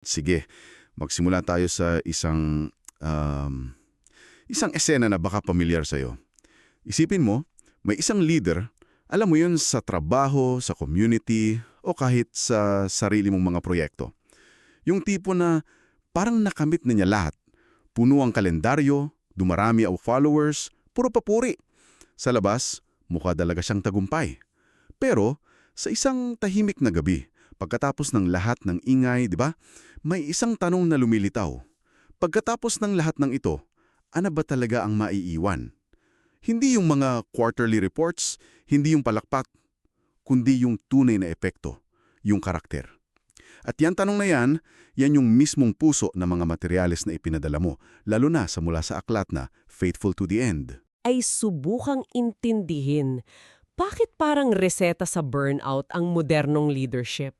Sige, magsimula tayo sa isang um, isang esena na baka pamilyar sa'yo. Isipin mo, may isang leader, alam mo yun sa trabaho, sa community, o kahit sa sarili mong mga proyekto. Yung tipo na parang nakamit na niya lahat. Puno ang kalendaryo, dumarami ang followers, puro papuri. Sa labas, mukha talaga siyang tagumpay. Pero, sa isang tahimik na gabi, pagkatapos ng lahat ng ingay, di ba, may isang tanong na lumilitaw. Pagkatapos ng lahat ng ito, ano ba talaga ang maiiwan? Hindi yung mga quarterly reports, hindi yung palakpak, kundi yung tunay na epekto, yung karakter. At yan tanong na yan, yan yung mismong puso ng mga materyales na ipinadala mo, lalo na sa mula sa aklat na Faithful to the End. ay subukang intindihin bakit parang reseta sa burnout ang modernong leadership.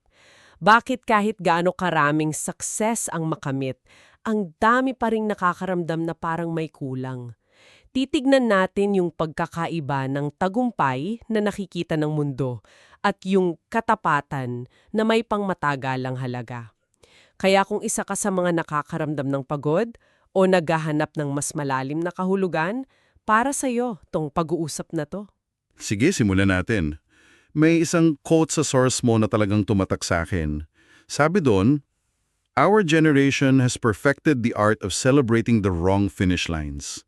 Bakit kahit gaano karaming success ang makamit, ang dami pa ring nakakaramdam na parang may kulang. Titignan natin yung pagkakaiba ng tagumpay na nakikita ng mundo at yung katapatan na may pangmatagalang halaga. Kaya kung isa ka sa mga nakakaramdam ng pagod o naghahanap ng mas malalim na kahulugan, para sa'yo tong pag-uusap na to. Sige, simulan natin. May isang quote sa source mo na talagang tumatak sa akin. Sabi doon, Our generation has perfected the art of celebrating the wrong finish lines.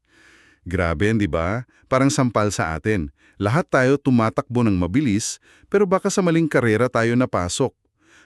Grabe, di ba? Parang sampal sa atin. Lahat tayo tumatakbo ng mabilis, pero baka sa maling karera tayo napasok.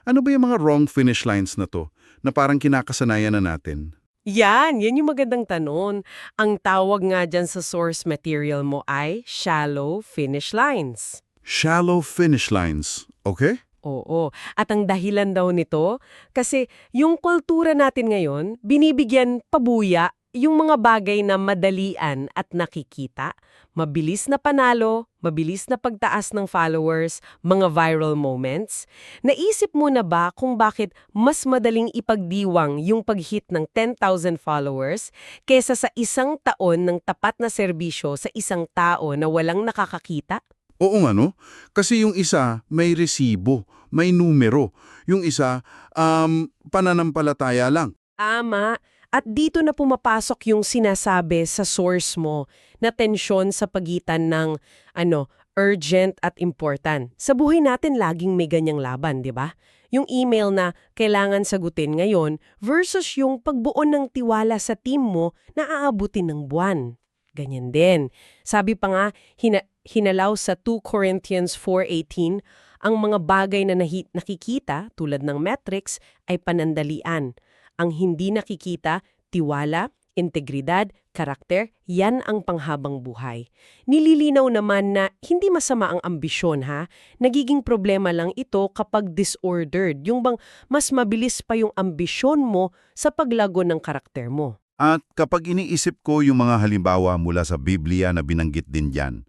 Ano ba yung mga wrong finish lines na to, na parang kinakasanayan na natin? Yan, yan yung magandang tanong. Ang tawag nga dyan sa source material mo ay shallow finish lines. Shallow finish lines, okay? Oo. At ang dahilan daw nito, kasi yung kultura natin ngayon, binibigyan pabuya yung mga bagay na madalian at nakikita, mabilis na panalo, mabilis na pagtaas ng followers, mga viral moments. Naisip mo na ba kung bakit mas madaling ipagdiwang yung pag-hit ng 10,000 followers kesa sa isang taon ng tapat na serbisyo sa isang tao na walang nakakakita? Oo nga no, kasi yung isa may resibo, may numero. Yung isa, um, pananampalataya lang. Tama. At dito na pumapasok yung sinasabi sa source mo na tensyon sa pagitan ng ano, urgent at important. Sa buhay natin laging may ganyang laban, di ba? Yung email na kailangan sagutin ngayon versus yung pagbuo ng tiwala sa team mo na aabutin ng buwan. Ganyan din. Sabi pa nga, hina- hinalaw sa 2 Corinthians 4.18, ang mga bagay na nakikita tulad ng metrics ay panandalian. Ang hindi nakikita, tiwala, integridad, karakter, yan ang panghabang buhay. Nililinaw naman na hindi masama ang ambisyon ha, nagiging problema lang ito kapag disordered, yung bang mas mabilis pa yung ambisyon mo sa paglago ng karakter mo. At kapag iniisip ko yung mga halimbawa mula sa Biblia na binanggit din dyan,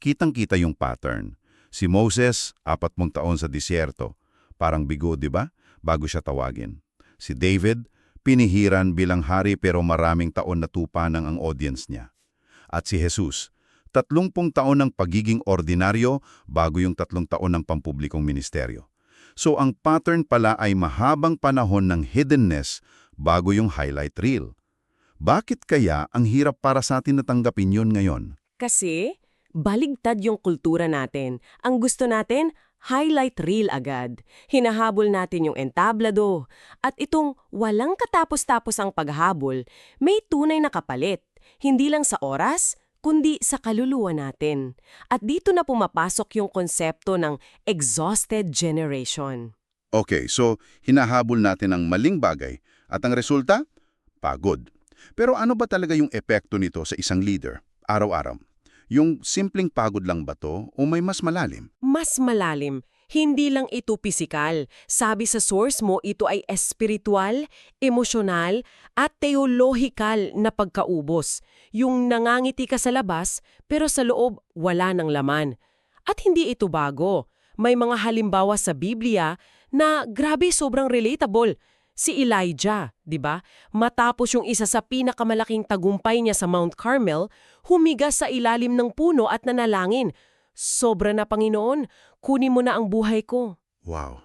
kitang-kita yung pattern. Si Moses, apat mong taon sa disyerto. Parang bigo, di ba? Bago siya tawagin. Si David, pinihiran bilang hari pero maraming taon na tupa ng ang audience niya. At si Jesus, tatlumpung taon ng pagiging ordinaryo bago yung tatlong taon ng pampublikong ministeryo. So ang pattern pala ay mahabang panahon ng hiddenness bago yung highlight reel. Bakit kaya ang hirap para sa atin natanggapin yun ngayon? Kasi, baligtad yung kultura natin. Ang gusto natin, highlight reel agad. Hinahabol natin yung entablado. At itong walang katapos-tapos ang paghabol, may tunay na kapalit. Hindi lang sa oras, kundi sa kaluluwa natin. At dito na pumapasok yung konsepto ng exhausted generation. Okay, so hinahabol natin ang maling bagay at ang resulta? Pagod. Pero ano ba talaga yung epekto nito sa isang leader, araw-araw? Yung simpleng pagod lang ba to o may mas malalim? Mas malalim. Hindi lang ito pisikal. Sabi sa source mo, ito ay espiritual, emosyonal, at teolohikal na pagkaubos. Yung nangangiti ka sa labas, pero sa loob wala ng laman. At hindi ito bago. May mga halimbawa sa Biblia na grabe sobrang relatable. Si Elijah, 'di ba? Matapos yung isa sa pinakamalaking tagumpay niya sa Mount Carmel, humigas sa ilalim ng puno at nanalangin. Sobra na Panginoon, kunin mo na ang buhay ko. Wow.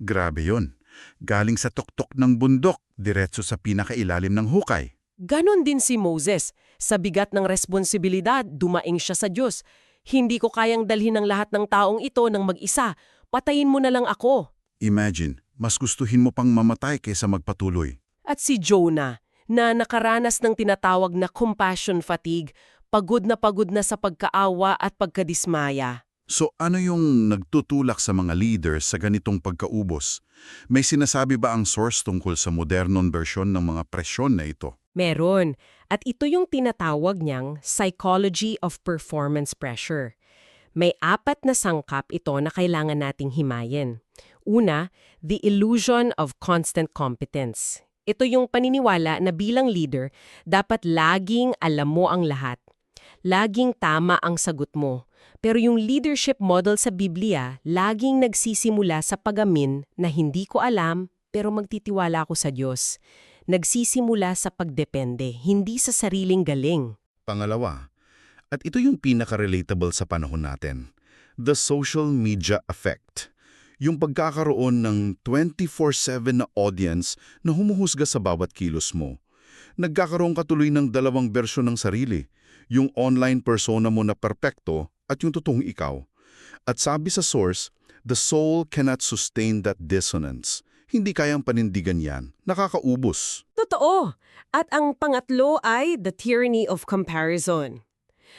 Grabe yun. Galing sa tuktok ng bundok, diretso sa pinakailalim ng hukay. Ganon din si Moses. Sa bigat ng responsibilidad, dumaing siya sa Diyos. Hindi ko kayang dalhin ng lahat ng taong ito ng mag-isa. Patayin mo na lang ako. Imagine, mas gustuhin mo pang mamatay kaysa magpatuloy. At si Jonah, na nakaranas ng tinatawag na compassion fatigue, pagod na pagod na sa pagkaawa at pagkadismaya. So ano yung nagtutulak sa mga leaders sa ganitong pagkaubos? May sinasabi ba ang source tungkol sa modernong bersyon ng mga presyon na ito? Meron. At ito yung tinatawag niyang psychology of performance pressure. May apat na sangkap ito na kailangan nating himayin. Una, the illusion of constant competence. Ito yung paniniwala na bilang leader, dapat laging alam mo ang lahat. Laging tama ang sagot mo. Pero yung leadership model sa Biblia, laging nagsisimula sa pagamin na hindi ko alam pero magtitiwala ako sa Diyos. Nagsisimula sa pagdepende, hindi sa sariling galing. Pangalawa, at ito yung pinaka-relatable sa panahon natin, the social media effect. Yung pagkakaroon ng 24-7 na audience na humuhusga sa bawat kilos mo. Nagkakaroon ka tuloy ng dalawang bersyon ng sarili, yung online persona mo na perpekto at yung totoong ikaw. At sabi sa source, the soul cannot sustain that dissonance. Hindi kayang panindigan yan. Nakakaubos. Totoo. At ang pangatlo ay the tyranny of comparison.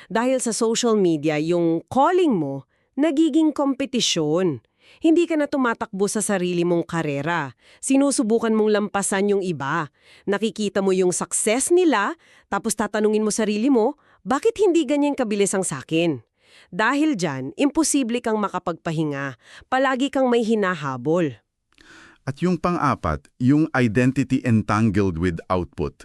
Dahil sa social media, yung calling mo, nagiging kompetisyon. Hindi ka na tumatakbo sa sarili mong karera. Sinusubukan mong lampasan yung iba. Nakikita mo yung success nila, tapos tatanungin mo sarili mo, bakit hindi ganyan kabilis ang sakin? Dahil dyan, imposible kang makapagpahinga. Palagi kang may hinahabol. At yung pang-apat, yung identity entangled with output.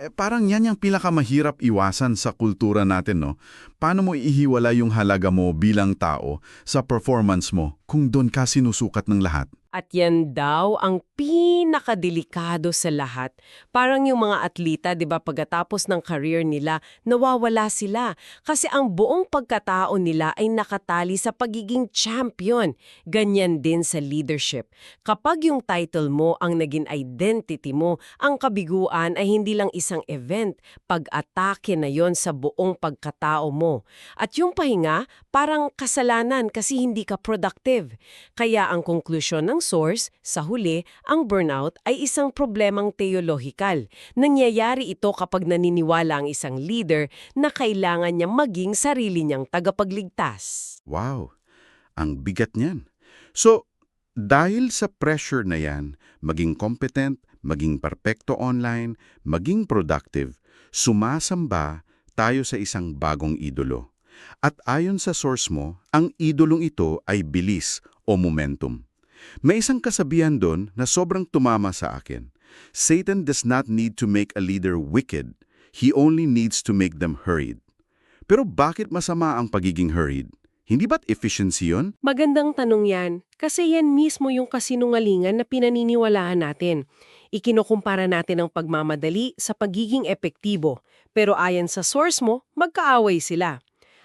Eh, parang yan yung pinakamahirap iwasan sa kultura natin, no? Paano mo ihiwala yung halaga mo bilang tao sa performance mo kung doon ka sinusukat ng lahat? At yan daw ang pinakadelikado sa lahat. Parang yung mga atleta, 'di ba, pagkatapos ng career nila, nawawala sila kasi ang buong pagkatao nila ay nakatali sa pagiging champion. Ganyan din sa leadership. Kapag yung title mo ang naging identity mo, ang kabiguan ay hindi lang isang event, pag-atake na yon sa buong pagkatao mo. At yung pahinga, parang kasalanan kasi hindi ka productive. Kaya ang konklusyon ng source, sa huli, ang burnout ay isang problemang teolohikal. Nangyayari ito kapag naniniwala ang isang leader na kailangan niya maging sarili niyang tagapagligtas. Wow, ang bigat niyan. So, dahil sa pressure na yan, maging competent, maging perpekto online, maging productive, sumasamba tayo sa isang bagong idolo. At ayon sa source mo, ang idolong ito ay bilis o momentum. May isang kasabihan doon na sobrang tumama sa akin. Satan does not need to make a leader wicked. He only needs to make them hurried. Pero bakit masama ang pagiging hurried? Hindi ba't efficiency yun? Magandang tanong yan, kasi yan mismo yung kasinungalingan na pinaniniwalaan natin. Ikinukumpara natin ang pagmamadali sa pagiging epektibo, pero ayon sa source mo, magkaaway sila.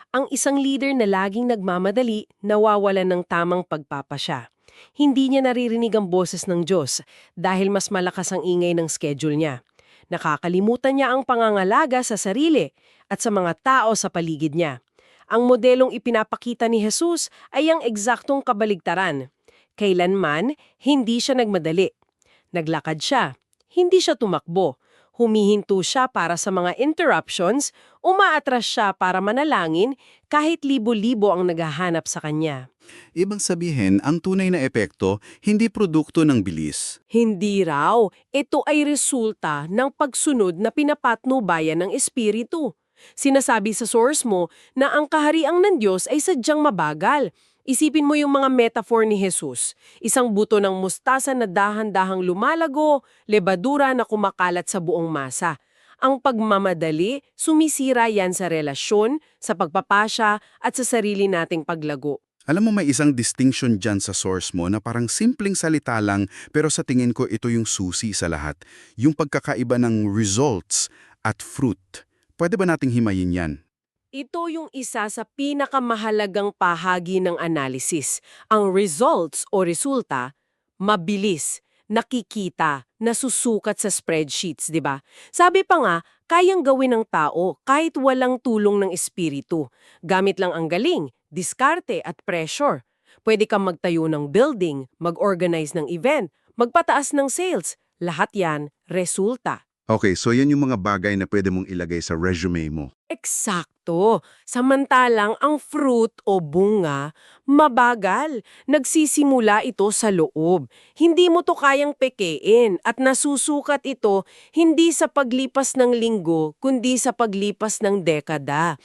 Ang isang leader na laging nagmamadali, nawawalan ng tamang pagpapasya. Hindi niya naririnig ang boses ng Diyos dahil mas malakas ang ingay ng schedule niya. Nakakalimutan niya ang pangangalaga sa sarili at sa mga tao sa paligid niya. Ang modelong ipinapakita ni Jesus ay ang eksaktong kabaligtaran. Kailanman, hindi siya nagmadali. Naglakad siya. Hindi siya tumakbo. Humihinto siya para sa mga interruptions, umaatras siya para manalangin kahit libo-libo ang naghahanap sa kanya. Ibang sabihin, ang tunay na epekto hindi produkto ng bilis. Hindi raw, ito ay resulta ng pagsunod na pinapatnubayan ng Espiritu. Sinasabi sa source mo na ang kahariang ng Diyos ay sadyang mabagal. Isipin mo yung mga metaphor ni Jesus. Isang buto ng mustasa na dahan-dahang lumalago, lebadura na kumakalat sa buong masa. Ang pagmamadali, sumisira yan sa relasyon, sa pagpapasya at sa sarili nating paglago. Alam mo may isang distinction dyan sa source mo na parang simpleng salita lang pero sa tingin ko ito yung susi sa lahat. Yung pagkakaiba ng results at fruit. Pwede ba nating himayin yan? Ito yung isa sa pinakamahalagang pahagi ng analysis. Ang results o resulta, mabilis, nakikita, nasusukat sa spreadsheets, di ba? Sabi pa nga, kayang gawin ng tao kahit walang tulong ng espiritu. Gamit lang ang galing, diskarte at pressure. Pwede kang magtayo ng building, mag-organize ng event, magpataas ng sales. Lahat yan, resulta. Okay, so yan yung mga bagay na pwede mong ilagay sa resume mo. Eksakto. Samantalang ang fruit o bunga, mabagal. Nagsisimula ito sa loob. Hindi mo to kayang pekein at nasusukat ito hindi sa paglipas ng linggo, kundi sa paglipas ng dekada.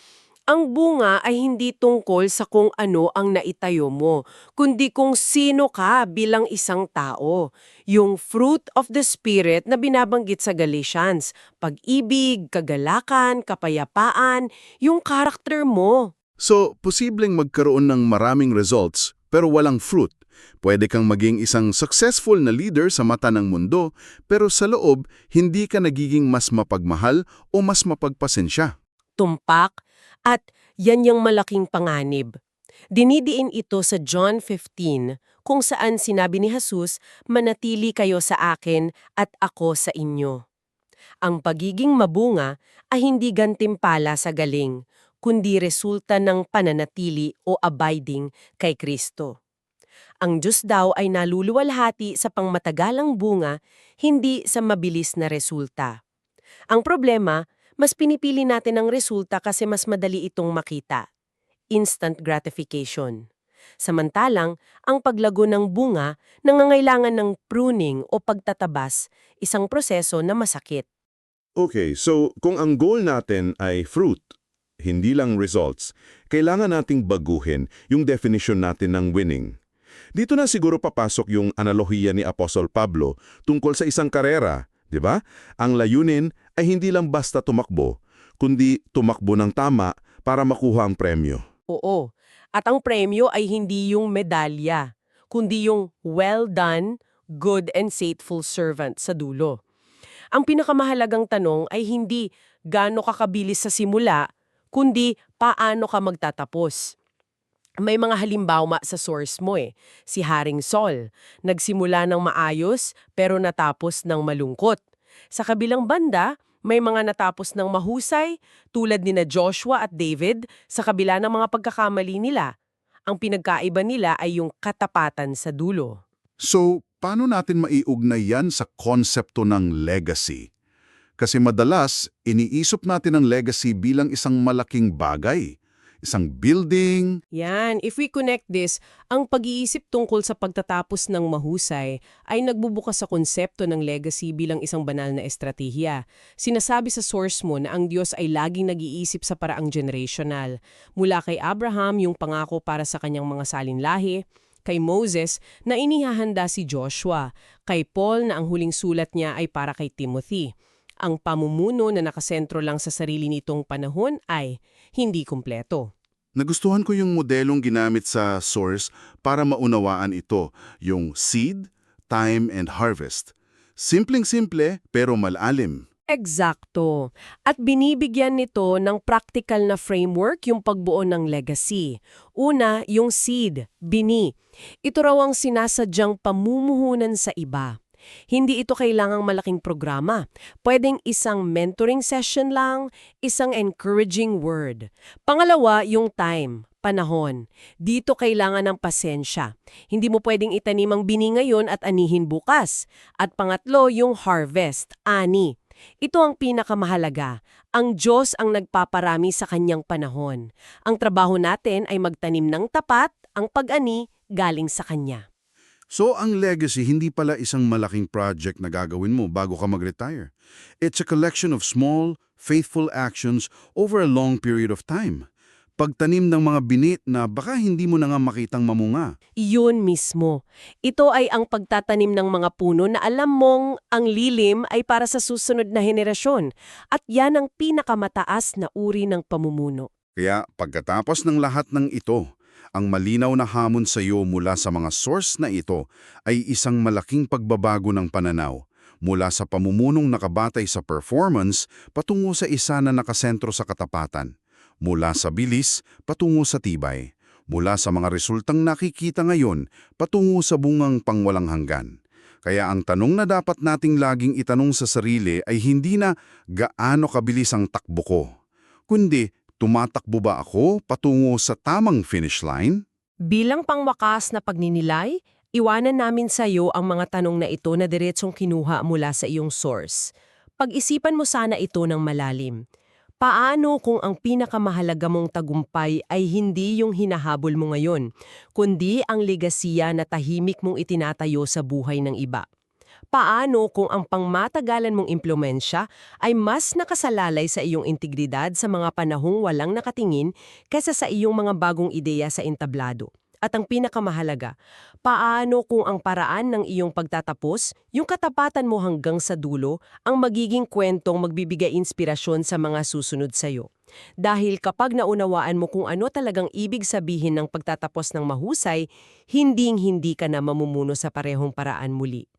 Ang bunga ay hindi tungkol sa kung ano ang naitayo mo, kundi kung sino ka bilang isang tao. Yung fruit of the Spirit na binabanggit sa Galatians, pag-ibig, kagalakan, kapayapaan, yung karakter mo. So, posibleng magkaroon ng maraming results pero walang fruit. Pwede kang maging isang successful na leader sa mata ng mundo pero sa loob, hindi ka nagiging mas mapagmahal o mas mapagpasensya. tumpak, at yan yung malaking panganib. Dinidiin ito sa John 15 kung saan sinabi ni Jesus, manatili kayo sa akin at ako sa inyo. Ang pagiging mabunga ay hindi gantimpala sa galing, kundi resulta ng pananatili o abiding kay Kristo. Ang Diyos daw ay naluluwalhati sa pangmatagalang bunga, hindi sa mabilis na resulta. Ang problema, mas pinipili natin ang resulta kasi mas madali itong makita. Instant gratification. Samantalang, ang paglago ng bunga nangangailangan ng pruning o pagtatabas, isang proseso na masakit. Okay, so kung ang goal natin ay fruit, hindi lang results, kailangan nating baguhin yung definition natin ng winning. Dito na siguro papasok yung analohiya ni Apostol Pablo tungkol sa isang karera, di ba? Ang layunin ay hindi lang basta tumakbo, kundi tumakbo ng tama para makuha ang premyo. Oo. At ang premyo ay hindi yung medalya, kundi yung well done, good and faithful servant sa dulo. Ang pinakamahalagang tanong ay hindi gaano ka kabilis sa simula, kundi paano ka magtatapos. May mga halimbawa sa source mo eh. Si Haring Sol, nagsimula ng maayos pero natapos ng malungkot. Sa kabilang banda, may mga natapos ng mahusay tulad ni na Joshua at David sa kabila ng mga pagkakamali nila. Ang pinagkaiba nila ay yung katapatan sa dulo. So, paano natin maiugnay yan sa konsepto ng legacy? Kasi madalas, iniisip natin ang legacy bilang isang malaking bagay. Isang building, Yan, if we connect this, ang pag-iisip tungkol sa pagtatapos ng mahusay ay nagbubukas sa konsepto ng legacy bilang isang banal na estratehiya. Sinasabi sa source mo na ang Diyos ay laging nag-iisip sa paraang generational. Mula kay Abraham yung pangako para sa kanyang mga salinlahi, kay Moses na inihahanda si Joshua, kay Paul na ang huling sulat niya ay para kay Timothy. Ang pamumuno na nakasentro lang sa sarili nitong panahon ay hindi kumpleto. Nagustuhan ko yung modelong ginamit sa source para maunawaan ito, yung seed, time, and harvest. Simpleng-simple pero malalim. Eksakto. At binibigyan nito ng practical na framework yung pagbuo ng legacy. Una, yung seed, bini. Ito raw ang sinasadyang pamumuhunan sa iba. Hindi ito kailangang malaking programa. Pwedeng isang mentoring session lang, isang encouraging word. Pangalawa, yung time, panahon. Dito kailangan ng pasensya. Hindi mo pwedeng itanim ang bini ngayon at anihin bukas. At pangatlo, yung harvest, ani. Ito ang pinakamahalaga. Ang Diyos ang nagpaparami sa kanyang panahon. Ang trabaho natin ay magtanim ng tapat, ang pag-ani galing sa Kanya. So, ang legacy hindi pala isang malaking project na gagawin mo bago ka mag-retire. It's a collection of small, faithful actions over a long period of time. Pagtanim ng mga binit na baka hindi mo na nga makitang mamunga. Iyon mismo. Ito ay ang pagtatanim ng mga puno na alam mong ang lilim ay para sa susunod na henerasyon. At yan ang pinakamataas na uri ng pamumuno. Kaya pagkatapos ng lahat ng ito, ang malinaw na hamon sa iyo mula sa mga source na ito ay isang malaking pagbabago ng pananaw. Mula sa pamumunong nakabatay sa performance patungo sa isa na nakasentro sa katapatan, mula sa bilis patungo sa tibay, mula sa mga resultang nakikita ngayon patungo sa bungang pangwalang hanggan. Kaya ang tanong na dapat nating laging itanong sa sarili ay hindi na gaano kabilis ang takbo ko, kundi tumatakbo ba ako patungo sa tamang finish line? Bilang pangwakas na pagninilay, iwanan namin sa iyo ang mga tanong na ito na diretsong kinuha mula sa iyong source. Pag-isipan mo sana ito ng malalim. Paano kung ang pinakamahalaga mong tagumpay ay hindi yung hinahabol mo ngayon, kundi ang legasiya na tahimik mong itinatayo sa buhay ng iba? Paano kung ang pangmatagalan mong impluensya ay mas nakasalalay sa iyong integridad sa mga panahong walang nakatingin kaysa sa iyong mga bagong ideya sa entablado? At ang pinakamahalaga, paano kung ang paraan ng iyong pagtatapos, yung katapatan mo hanggang sa dulo, ang magiging kwentong magbibigay inspirasyon sa mga susunod sa'yo? Dahil kapag naunawaan mo kung ano talagang ibig sabihin ng pagtatapos ng mahusay, hinding-hindi ka na mamumuno sa parehong paraan muli.